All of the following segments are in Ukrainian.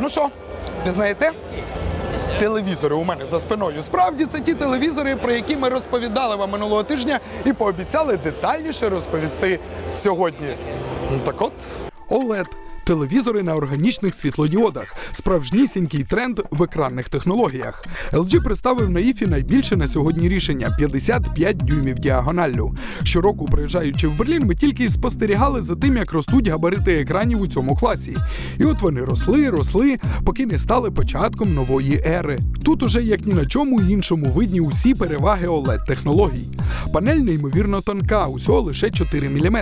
Ну що, пізнаєте? Телевізори у мене за спиною. Справді це ті телевізори, про які ми розповідали вам минулого тижня і пообіцяли детальніше розповісти сьогодні. Ну так от, OLED. Телевізори на органічних світлодіодах справжнісінький тренд в екранних технологіях. LG представив на іфі найбільше на сьогодні рішення 55 дюймів діагоналлю. Щороку, приїжджаючи в Берлін, ми тільки й спостерігали за тим, як ростуть габарити екранів у цьому класі. І от вони росли, росли, поки не стали початком нової ери. Тут уже як ні на чому іншому видні усі переваги oled технологій. Панель неймовірно тонка, усього лише 4 мм.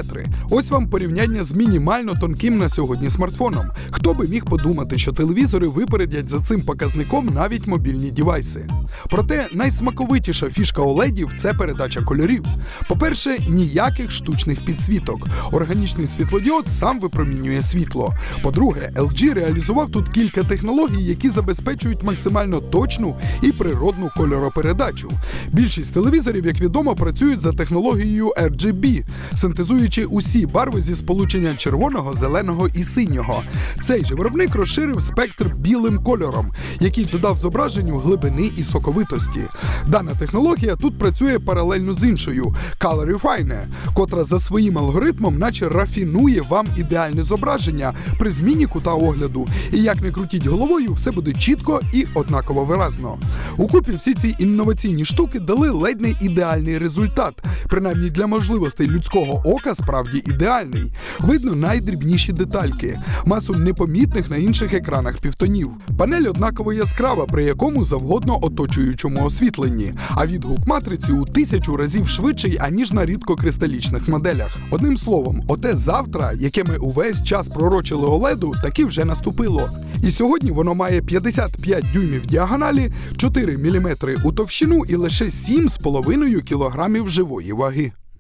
Ось вам порівняння з мінімально тонким на сьогодні смартфоном. Хто би міг подумати, що телевізори випередять за цим показником навіть мобільні дівайси. Проте найсмаковитіша фішка OLED – це передача кольорів. По-перше, ніяких штучних підсвіток. Органічний світлодіод сам випромінює світло. По-друге, LG реалізував тут кілька технологій, які забезпечують максимально точну і природну кольоропередачу. Більшість телевізорів, як відомо, працюють за технологією RGB, синтезуючи усі барви зі сполучення червоного, зеленого і синього. Цей же виробник розширив спектр білим кольором, який додав зображенню глибини і соковитості. Дана технологія тут працює паралельно з іншою Color Refiner, котра за своїм алгоритмом, наче рафінує вам ідеальне зображення при зміні кута огляду. І як не крутіть головою, все буде чітко і однаково виразно. Укупі всі ці інноваційні штуки дали ледь не ідеальний результат. Принаймні для можливостей людського ока справді ідеальний. Видно найдрібніші детальки, масу непомітних на інших екранах півтонів. Панель однаково яскрава, при якому завгодно оточуючому освітленні, а відгук матриці у тисячу разів швидший, аніж на рідкокристалічних моделях. Одним словом, оте завтра, яке ми увесь час пророчили Оледу, таки вже наступило. І сьогодні воно має 55 дюймів діагоналі, 4 мм у товщину і лише 7,5 кг живої ваги.